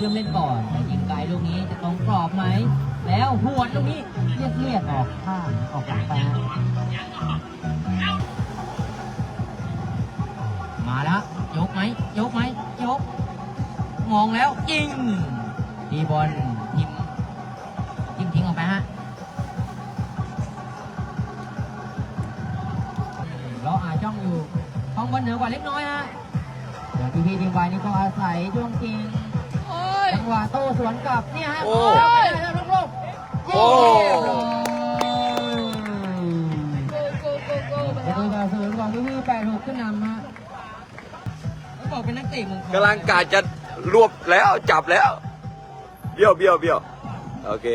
เริ่มเล่นก่อนแต่ยิงไกลลูกนี้จะตรงกรอบไหม แล้วหวดลูกนี้เลียดเลียดออกข้างออกหลังไปมาแล้วยกไหมยกไหมยก มองแล้วยิงทีบอลทิมยิงทิ้งออกไปฮะเราอาจ้องอยู่ท้องบอลเหนือกว่าเล็กน้อยฮะเดี๋ยวพี่พี่ทีมไวนี่ก็อาศัยช่วงจ โต้สวนกลับเนี่ยฮะโอ้จับไม่ได้แล้วลูกโอ้ยโกโกโกโกไประแล้วตูต่อศูนย์ของพี่พี่แปดหกขึ้นนำฮะเขาบอกเป็นนักเตะเมืองทองกำลังกาจะรวบแล้วจับแล้ว เบี้ยวเบี้ยวเบี้ยวโอเค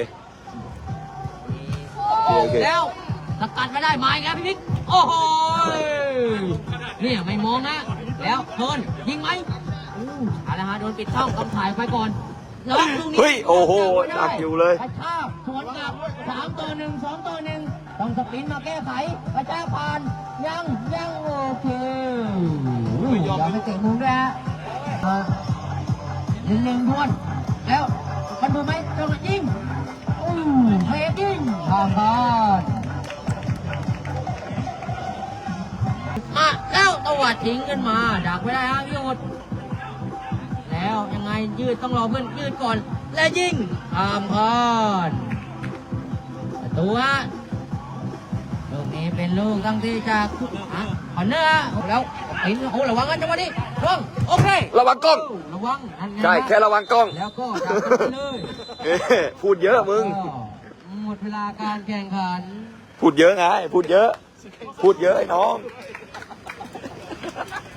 โอเคแล้วสกัดไม่ได้ไมาอีกแล้วพี่พิกโอ้โหเนี่ยไม่มองนะ แล้วเทิร์นยิงไหมเอาละฮะโดนปิดช่องต้องถ่ายไปก่อน แล้วลูกนี้เฮ้ยโอ้โหหนักอยู่เลยกระชากสวนกลับสามต่อหนึ่งสองต่อหนึ่งต้องสปรินต์มาแก้ไขกระชากผ่านยังยังโอเคอุ้ยยอมไปเตะมุมด้วยฮะเออหนึ่งหนึ่งทวนแล้วมันดูไหมจังหวะยิงอู้เฟกยิงผ่านผ่านมาแล้วตวัดทิ้งขึ้นมาดักไม่ได้ฮะพี่โอด แล้วยังไงยืดต้องรอเพื่อนยืดก่อน และยิงทำพอนประตูฮะลูกนี้เป็นลูกตั้งที่จากฮะขอนเนื้อแล้วเห็นโอ้ระวังกันจังหวะนี้ระวังโอเคระวังกล้องระวังนั่นไงใช่แค่ระวังกล้องแล้วก็ดักกันไปเลยเอ้ยพูดเยอะมึงก็หมดเวลาการแข่งขัน พูดเยอะไงพูดเยอะ พูดเยอะไอ้น้องเ